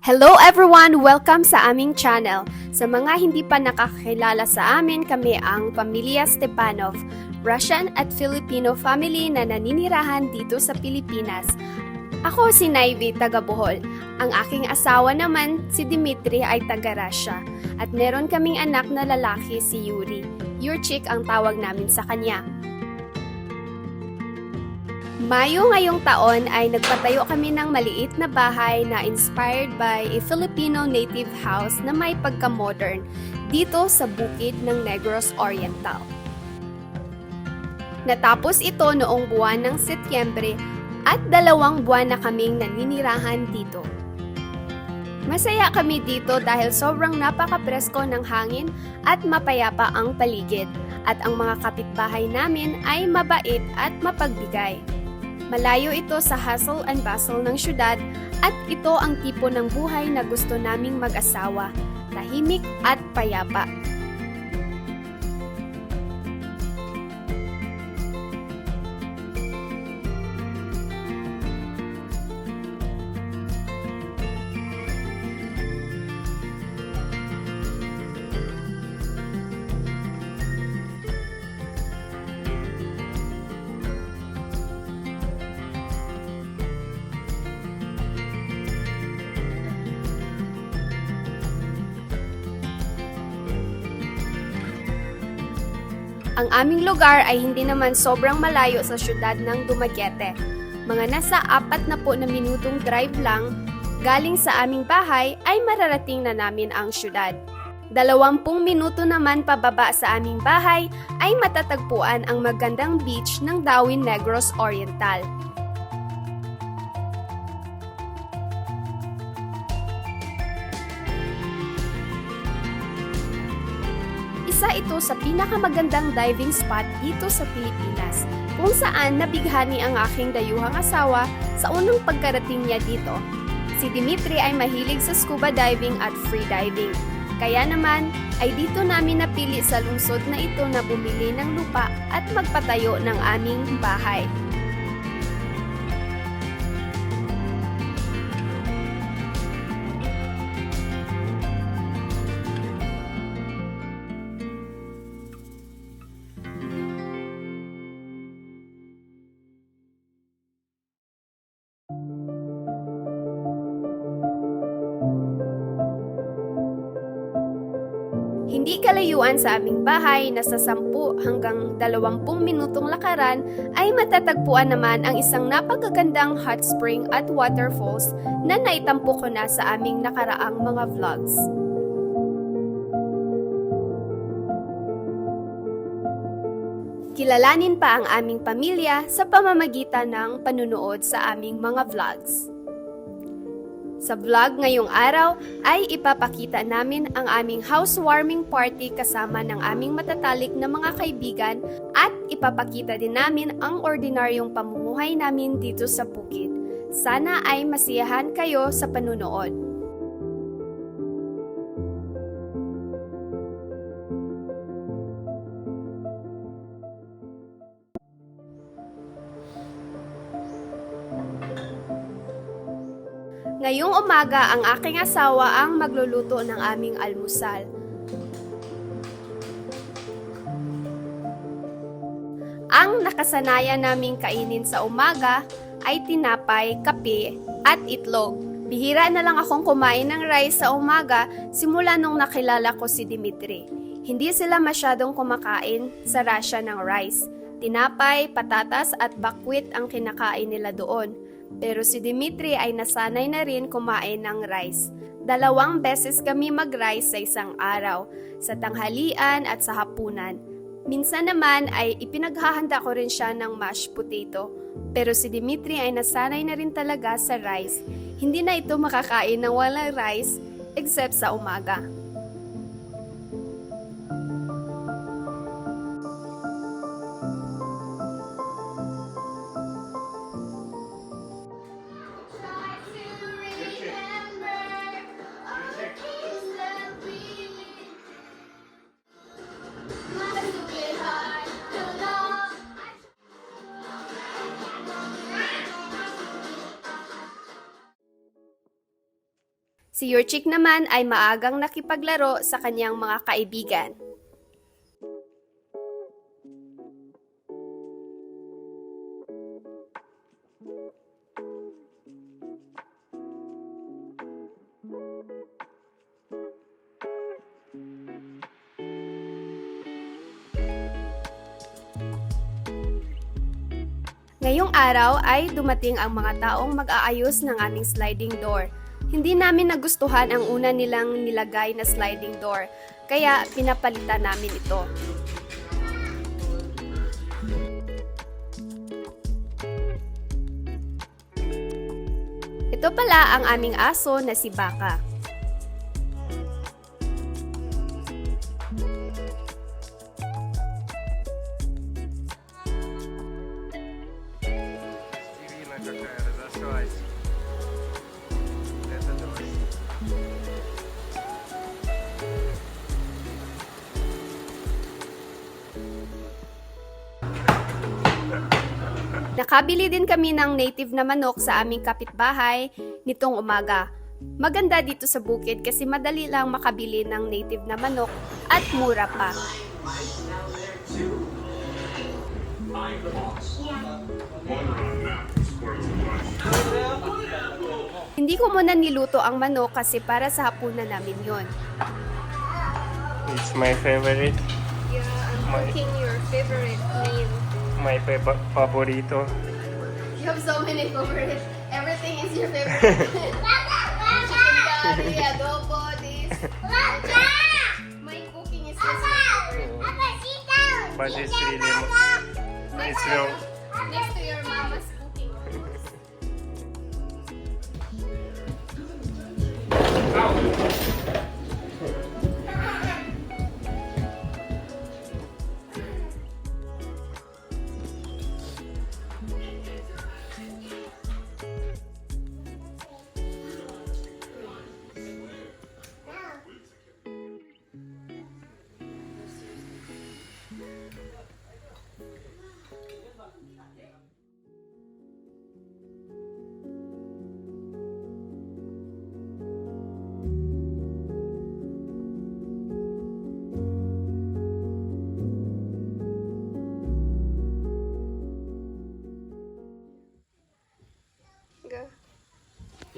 Hello everyone! Welcome sa aming channel. Sa mga hindi pa nakakilala sa amin, kami ang Pamilya Stepanov, Russian at Filipino family na naninirahan dito sa Pilipinas. Ako si Naivi, taga Bohol. Ang aking asawa naman, si Dimitri ay taga Russia. At meron kaming anak na lalaki, si Yuri. Yurchik ang tawag namin sa kanya. Mayo ngayong taon ay nagpatayo kami ng maliit na bahay na inspired by a Filipino native house na may pagka-modern dito sa bukid ng Negros Oriental. Natapos ito noong buwan ng Setyembre at dalawang buwan na kaming naninirahan dito. Masaya kami dito dahil sobrang napaka-presko ng hangin at mapayapa ang paligid at ang mga kapitbahay namin ay mabait at mapagbigay. Malayo ito sa hustle and bustle ng syudad at ito ang tipo ng buhay na gusto naming mag-asawa, tahimik at payapa. Ang aming lugar ay hindi naman sobrang malayo sa syudad ng Dumaguete. Mga nasa apat na po na minutong drive lang galing sa aming bahay ay mararating na namin ang syudad. Dalawampung minuto naman pababa sa aming bahay ay matatagpuan ang magandang beach ng Dawin Negros Oriental. Ito sa pinakamagandang diving spot dito sa Pilipinas, kung saan nabighani ang aking dayuhang asawa sa unang pagkarating niya dito. Si Dimitri ay mahilig sa scuba diving at free diving. Kaya naman ay dito namin napili sa lungsod na ito na bumili ng lupa at magpatayo ng aming bahay. Hindi kalayuan sa aming bahay na sa 10 hanggang 20 minutong lakaran ay matatagpuan naman ang isang napagagandang hot spring at waterfalls na naitampo ko na sa aming nakaraang mga vlogs. Kilalanin pa ang aming pamilya sa pamamagitan ng panunood sa aming mga vlogs. Sa vlog ngayong araw ay ipapakita namin ang aming housewarming party kasama ng aming matatalik na mga kaibigan at ipapakita din namin ang ordinaryong pamumuhay namin dito sa bukid. Sana ay masiyahan kayo sa panunood. Ngayong umaga, ang aking asawa ang magluluto ng aming almusal. Ang nakasanayan naming kainin sa umaga ay tinapay, kape, at itlog. Bihira na lang akong kumain ng rice sa umaga simula nung nakilala ko si Dimitri. Hindi sila masyadong kumakain sa Russia ng rice. Tinapay, patatas at bakwit ang kinakain nila doon. Pero si Dimitri ay nasanay na rin kumain ng rice. Dalawang beses kami mag-rice sa isang araw, sa tanghalian at sa hapunan. Minsan naman ay ipinaghahanda ko rin siya ng mashed potato. Pero si Dimitri ay nasanay na rin talaga sa rice. Hindi na ito makakain ng walang rice except sa umaga. Si Yurchik naman ay maagang nakipaglaro sa kanyang mga kaibigan. Ngayong araw ay dumating ang mga taong mag-aayos ng aming sliding door. Hindi namin nagustuhan ang una nilang nilagay na sliding door, kaya pinapalitan namin ito. Ito pala ang aming aso na si Baka. Nakabili din kami ng native na manok sa aming kapitbahay nitong umaga. Maganda dito sa bukid kasi madali lang makabili ng native na manok at mura pa. Hindi ko muna niluto ang manok kasi para sa hapunan namin yon. It's my favorite, Yeah, I'm My- cooking your favorite meal. My favorito. You have so many favorites. Everything is your favorite. Chicken curry, adobo, this. My cooking is my favorite. But it's really, Next it's real. next to your mama's cooking. Go.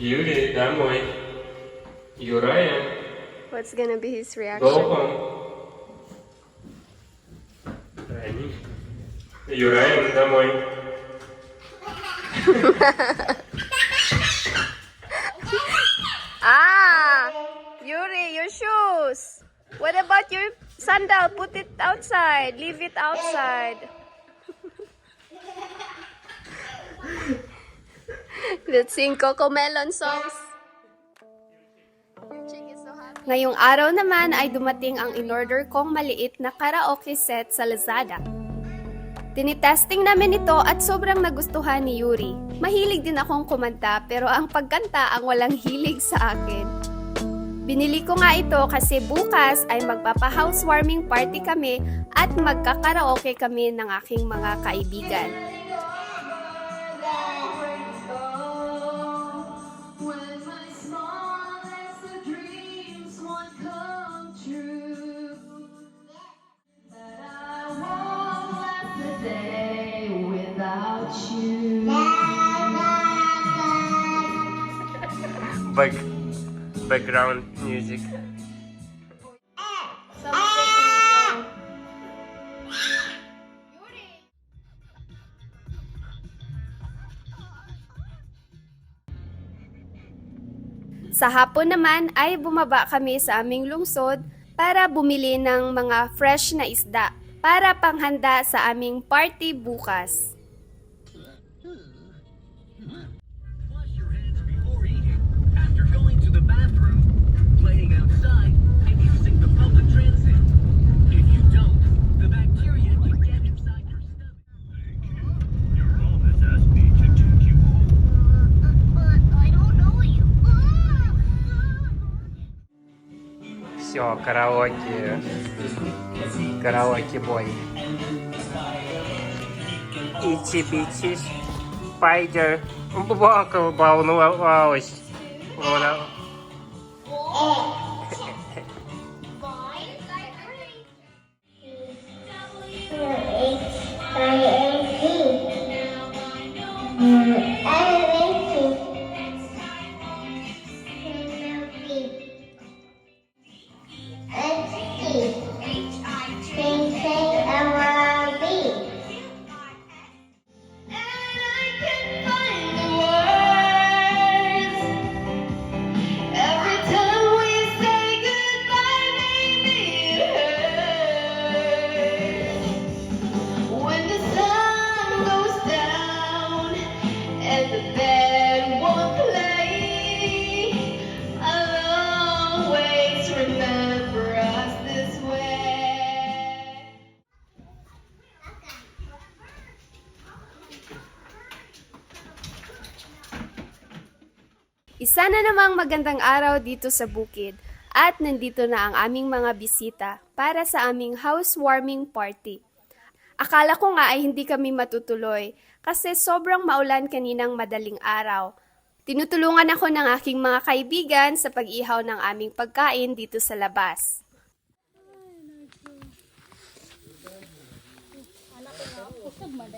Юрий, домой. Юрая, What's gonna be his go reaction? home. Рани. Юрая, домой. Ah! Yuri, your shoes! What about your sandal? Put it outside. Leave it outside. Let's sing Coco Melon songs. Ngayong araw naman ay dumating ang in-order kong maliit na karaoke set sa Lazada. Tinitesting namin ito at sobrang nagustuhan ni Yuri. Mahilig din akong kumanta pero ang pagkanta ang walang hilig sa akin. Binili ko nga ito kasi bukas ay magpapa-housewarming party kami at magkakaraoke kami ng aking mga kaibigan. Back, background music. Sa hapon naman ay bumaba kami sa aming lungsod para bumili ng mga fresh na isda para panghanda sa aming party bukas. все, караоке. Караоке бой. Ити-бити. Спайдер. Бакал баунувалась. Вот. Magandang araw dito sa bukid at nandito na ang aming mga bisita para sa aming housewarming party. Akala ko nga ay hindi kami matutuloy kasi sobrang maulan kaninang madaling araw. Tinutulungan ako ng aking mga kaibigan sa pag-ihaw ng aming pagkain dito sa labas. Kusog man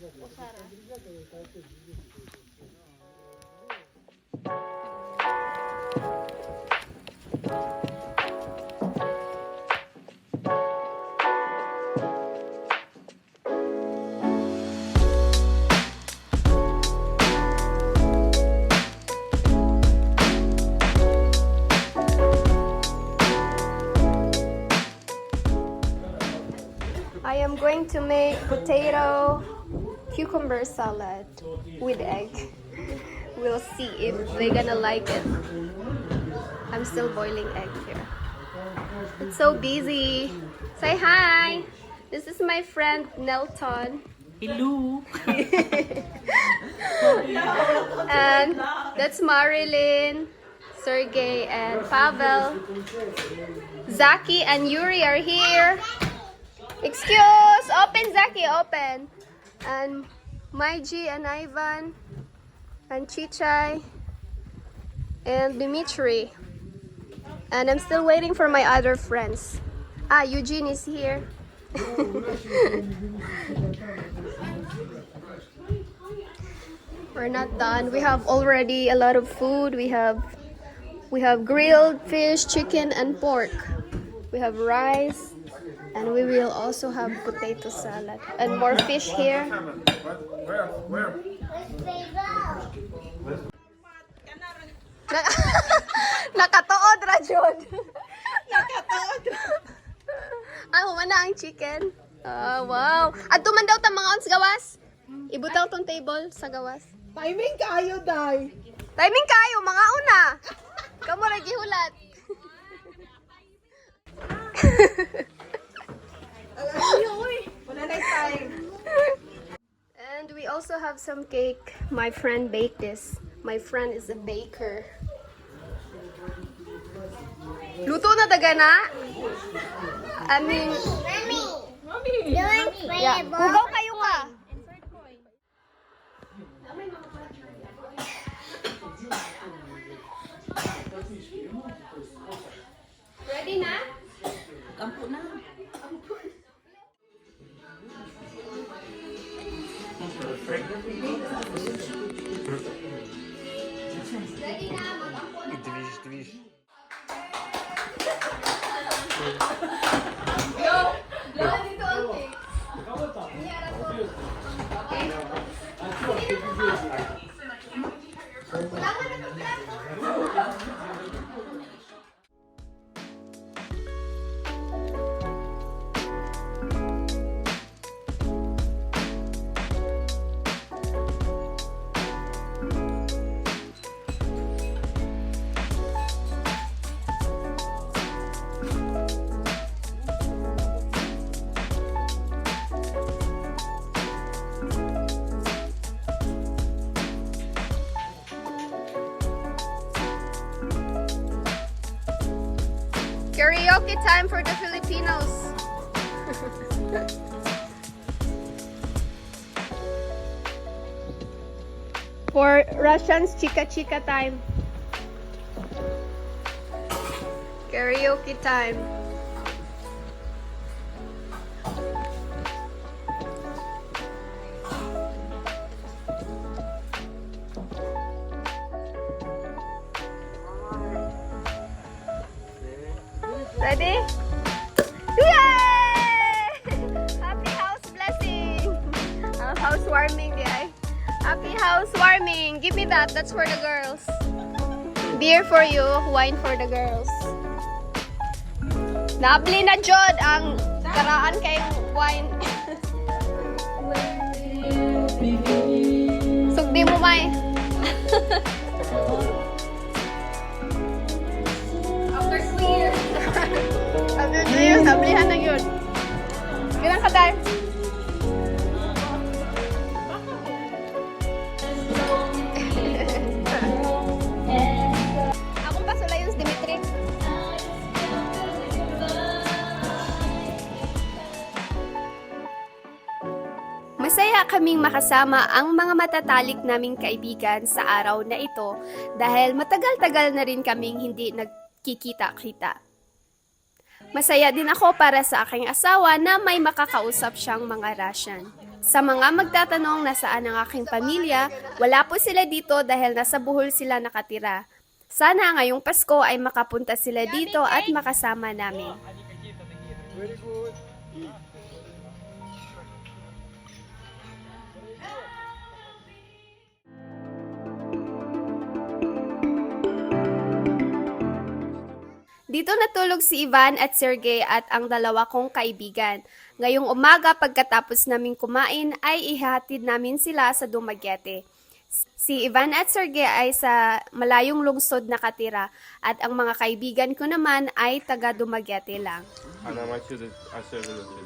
dai kay Ginoo magsina tagampo. I am going to make potato cucumber salad with egg. We'll see if they're gonna like it. I'm still boiling egg here. It's so busy. Say hi. This is my friend Nelton. Hello. And that's Marilyn, Sergey, and Pavel. Zaki and Yuri are here. Excuse! Open, Zaki, open. And Maiji and Ivan, and Chichay, and Dimitri. And I'm still waiting for my other friends. Ah, Eugene is here. We're not done. We have already a lot of food. We have we have grilled fish, chicken, and pork. We have rice, and we will also have potato salad and more fish here. Nakatood ra jud. Nakatood. Ay, humana ang chicken. Ah, wow. At man daw ta mga ons gawas. Ibutaw tong table sa gawas. Timing kayo, Day. Timing kayo, mga una. Kamu ra gihulat. And we also have some cake. My friend baked this. My friend is a baker. Luto na daga na? I mean, yeah. Hugaw kayo ka. Ready na? Kampo na. Движ, движ. Karaoke time for the Filipinos. for Russians, chika chika time. Karaoke time. Ready? Yay! Happy house blessing! Uh, housewarming, di ay. Happy housewarming! Give me that. That's for the girls. Beer for you, wine for the girls. Nabli na jod ang karaan kay wine. Sugdi mo, May. na yun, sablihan na yun. Bilang ka tayo. Akong. Masaya kaming makasama ang mga matatalik naming kaibigan sa araw na ito dahil matagal-tagal na rin kaming hindi nagkikita-kita. Masaya din ako para sa aking asawa na may makakausap siyang mga Russian. Sa mga magtatanong na saan ang aking pamilya, wala po sila dito dahil nasa Bohol sila nakatira. Sana ngayong Pasko ay makapunta sila dito at makasama namin. Dito natulog si Ivan at Sergey at ang dalawa kong kaibigan. Ngayong umaga pagkatapos naming kumain ay ihatid namin sila sa Dumaguete. Si Ivan at Sergey ay sa malayong lungsod nakatira at ang mga kaibigan ko naman ay taga Dumaguete lang.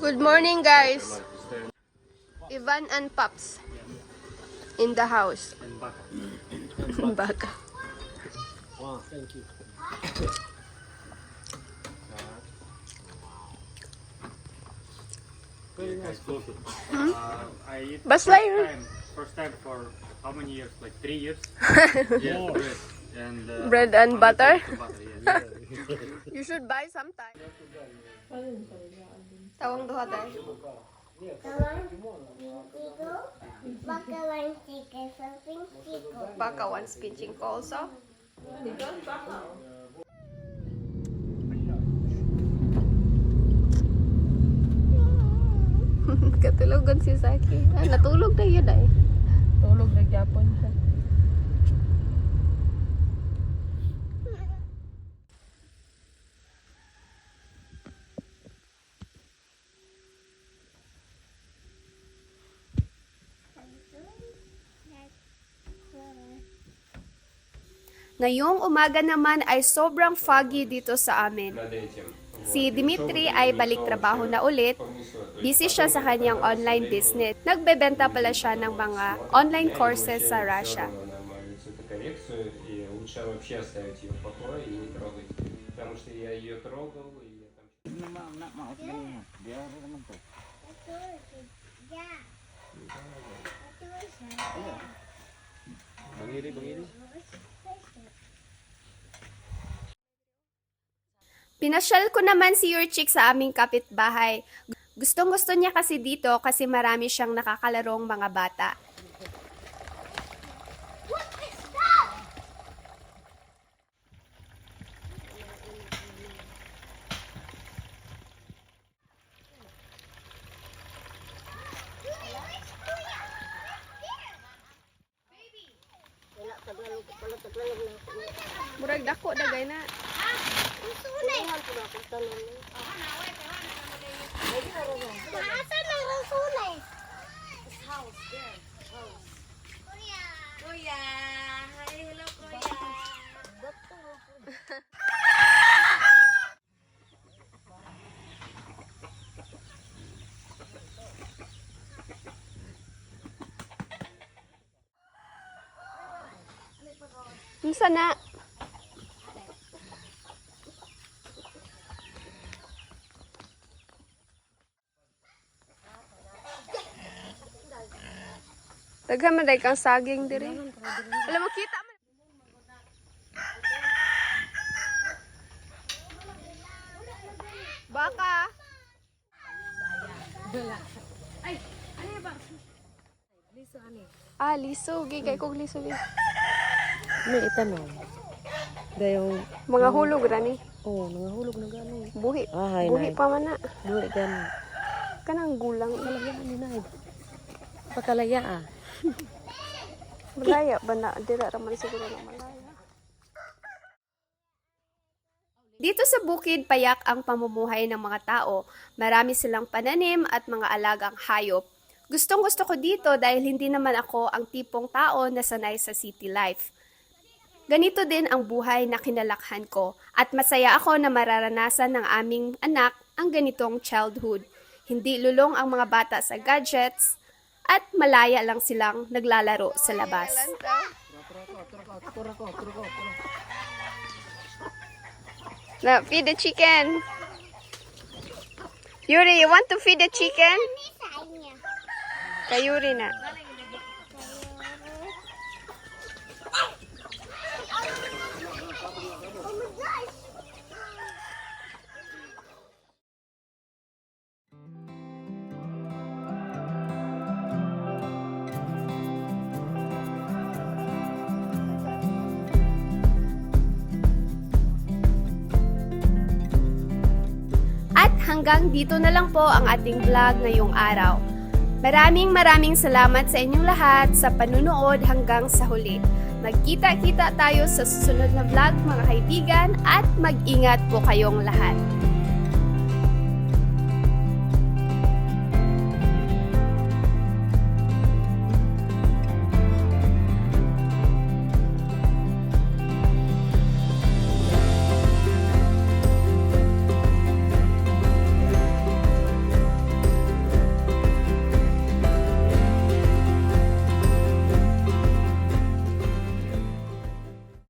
Good morning guys! Ivan and Pops in the house. Baka. Very nice coffee. Uh, I eat first time, first time for how many years? Like three years. yeah, bread and uh, Bread and butter? butter, yeah. You should buy sometime. Tawang duha tayo. Bakalan chicken something chicken. Baka once pinching ko also. Katulogan si Saki. Ah, natulog na yun ay. Tulog na Japon siya. Ngayong umaga naman ay sobrang foggy dito sa amin. Si Dimitri ay balik trabaho na ulit. Busy siya sa kanyang online business. Nagbebenta pala siya ng mga online courses sa Russia. Bangiri. Pinasyal ko naman si Your Chick sa aming kapitbahay. Gustong gusto niya kasi dito kasi marami siyang nakakalarong mga bata. Unsa na? Daghan man kang saging diri. Alam mo kita man. Baka. Ah, liso. Gigay kong liso. gigay. May itanong. Dayong, Mga hulog rani. oh, nangahulog na gano'n. Buhi. Ah, Buhi pa man na. Buhi gano'n. Kanang gulang. Pakalaya ni Nay. Pakalaya ah. Malaya ba na? Dira raman siguro na malaya. Dito sa bukid, payak ang pamumuhay ng mga tao. Marami silang pananim at mga alagang hayop. Gustong gusto ko dito dahil hindi naman ako ang tipong tao na sanay sa city life. Ganito din ang buhay na kinalakhan ko at masaya ako na mararanasan ng aming anak ang ganitong childhood. Hindi lulong ang mga bata sa gadgets at malaya lang silang naglalaro sa labas. Na, feed the chicken. Yuri, you want to feed the chicken? Kayo rin na. Hanggang dito na lang po ang ating vlog ngayong araw. Maraming maraming salamat sa inyong lahat sa panunood hanggang sa huli. Magkita-kita tayo sa susunod na vlog mga kaibigan at mag-ingat po kayong lahat.